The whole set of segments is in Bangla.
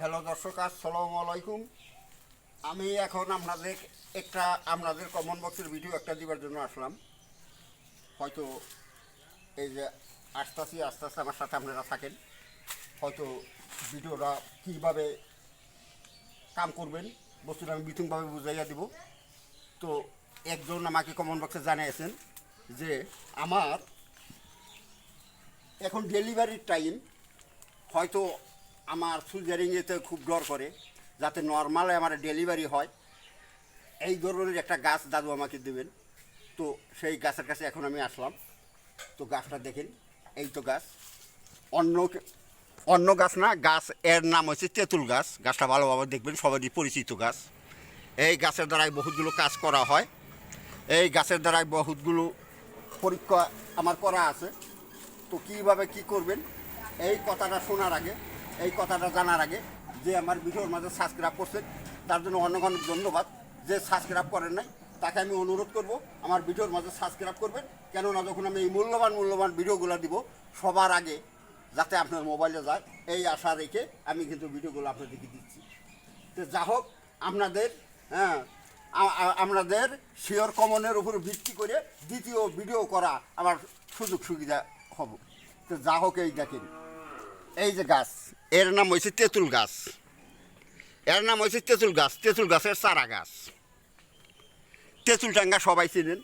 হ্যালো দর্শক, আসসালামু আলাইকুম। আমি এখন আপনাদের একটা, আপনাদের কমন বক্সের ভিডিও একটা দিবার জন্য আসলাম। হয়তো এই যে আস্তে আস্তে আস্তে আস্তে আমার সাথে আপনারা থাকেন। হয়তো ভিডিওটা কীভাবে কাম করবেন, বস্তুটা আমি বিতংভাবে বুঝাইয়া দিব। তো একজন আমাকে কমন বক্সে জানিয়েছেন যে আমার এখন ডেলিভারির টাইম হয়তো আমার সুইজারিংয়েতে খুব ডর করে, যাতে নর্মালে আমার ডেলিভারি হয়। এই ধরনের একটা গাছ দাদু আমাকে দেবেন। তো সেই গাছের কাছে এখন আমি আসলাম। তো গাছটা দেখেন, এই তো গাছ। অন্য অন্য গাছ না, গাছ এর নাম হচ্ছে তেঁতুল গাছ। গাছটা ভালোভাবে দেখবেন, সবারই পরিচিত গাছ। এই গাছের দ্বারাই বহুতগুলো কাজ করা হয়। এই গাছের দ্বারাই বহুতগুলো পরীক্ষা আমার করা আছে। তো কীভাবে কি করবেন? এই কথাটা শোনার আগে এই কথাটা জানার আগে যে আমার ভিডিওর মাঝে সাবস্ক্রাইব করছেন, তার জন্য অনেক অনেক ধন্যবাদ। যে সাবস্ক্রাইব করেন নাই, তাকে আমি অনুরোধ করব, আমার ভিডিওর মাঝে সাবস্ক্রাইব করবেন। কেননা যখন আমি এই মূল্যবান মূল্যবান ভিডিওগুলো দিব, সবার আগে যাতে আপনার মোবাইলে যায়, এই আশা রেখে আমি কিন্তু ভিডিওগুলো আপনাদেরকে দিচ্ছি। তো যা হোক, আপনাদের হ্যাঁ আপনাদের শিওর কমনের উপর ভিত্তি করে দ্বিতীয় ভিডিও করা আমার সুযোগ সুবিধা হব। তো যা হোক, এই দেখেন। এই যে গাছ। এর নাম হয়েছে তেঁতুল গাছ। এর নাম হয়েছে তেঁতুল গাছ। তেঁতুল গাছের চারা গাছ। তেঁতুল টাঙ্গা সবাই চিনেন?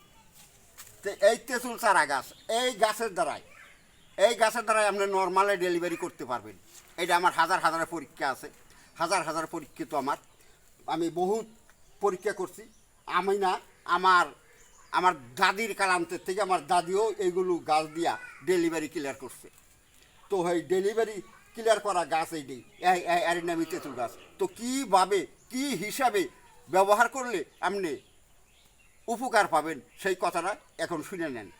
এই তেঁতুল চারা গাছ, এই গাছের দ্বারাই, এই গাছের দ্বারাই আপনি নর্মালে ডেলিভারি করতে পারবেন। এটা আমার হাজার হাজার পরীক্ষা আছে। হাজার হাজার পরীক্ষা তো আমার। আমি বহুত পরীক্ষা করছি। আমি না, আমার আমার দাদির কালান্তের থেকে আমার দাদিও এইগুলো গাছ দিয়া ডেলিভারি ক্লিয়ার করছে। তো এই ডেলিভারি ক্লিয়ার করা গাছ এইটাই এই- এই- এর নামই তেঁতুল গাছ। তো কীভাবে, কি হিসাবে ব্যবহার করলে আপনি উপকার পাবেন সেই কথাটা এখন শুনে নেন।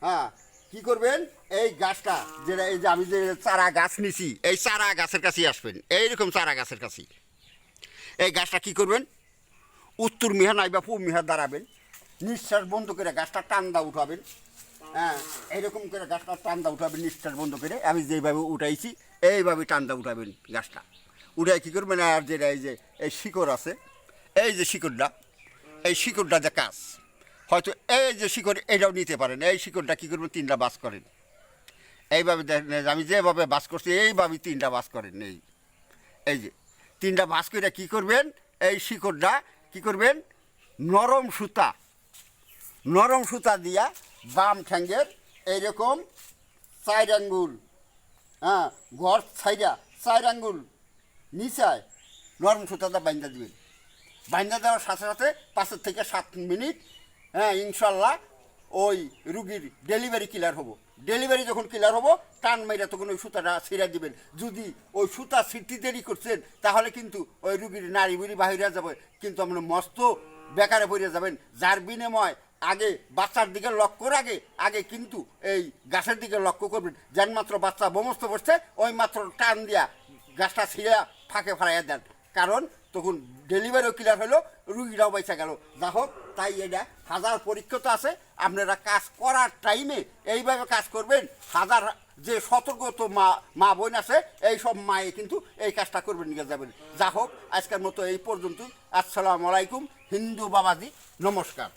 হ্যাঁ কি করবেন? এই গাছটা, যেটা এই যে আমি যে চারা গাছ নিছি, এই চারা গাছের কাছেই আসবেন, এইরকম চারা গাছের কাছেই। এই গাছটা কি করবেন? উত্তর মিহা নাই বা পূব মিহা দাঁড়াবেন, নিঃশ্বাস বন্ধ করে গাছটা টান্দা উঠাবেন হ্যাঁ এইরকম করে গাছটা টান্দা উঠাবেন নিঃশ্বাস বন্ধ করে। আমি যেভাবে উঠাইছি, এইভাবে টান্দা উঠাবেন গাছটা। উঠাই কী করবেন? আর যেটা এই যে, এই শিকড় আছে, এই যে শিকড়টা, এই শিকড়টা যে কাজ, হয়তো এই যে শিকড়, এটাও নিতে পারেন। এই শিকড়টা কী করবেন? তিনটা বাস করেন। এইভাবে দেখেন আমি যেভাবে বাস করছি এইভাবে তিনটা বাস করেন এই এই যে, তিনটা বাস করে কী করবেন? এই শিকড়টা কী করবেন? নরম সুতা নরম সুতা দিয়া বাম ঠ্যাঙ্গের এইরকম চার আঙ্গুল হ্যাঁ ঘর ছাইরা চার আঙ্গুল নিচায় নরম সুতাটা বাইন্দা দিবেন। বাইন্দা দেওয়ার সাথে সাথে পাঁচের থেকে সাত মিনিট হ্যাঁ ইনশাল্লাহ ওই রুগীর ডেলিভারি ক্লিয়ার হব। ডেলিভারি যখন ক্লিয়ার হব, টান মাইরা তখন ওই সুতাটা ছিঁড়া দিবেন। যদি ওই সুতা ছিটতে দেরি করছেন, তাহলে কিন্তু ওই রুগীর নারী বুড়ি বাহিরে যাবে, কিন্তু আমরা মস্ত বেকারে পড়ে যাবেন। যার বিনিময় আগে বাচ্চার দিকে লক্ষ্য আগে আগে কিন্তু এই গাছের দিকে লক্ষ্য করবেন। যেন মাত্র বাচ্চা বমস্ত বসছে ওই মাত্র টান দিয়া গাছটা ছিঁড়া ফাঁকে ফাড়াইয়া দেন। কারণ তখন ডেলিভারিও ক্লিয়ার হলো রুগীরাও বেঁচে গেল। যা হোক, তাই এটা হাজার পরীক্ষা তো আছে। আপনারা কাজ করার টাইমে এইভাবে কাজ করবেন। হাজার যে সতর্কত মা মা বোন আছে এই সব মায়ে কিন্তু এই কাজটা করবেন নিয়ে যাবেন। যা হোক, আজকের মতো এই পর্যন্তই। আসসালামু আলাইকুম, হিন্দু বাবাজি, নমস্কার।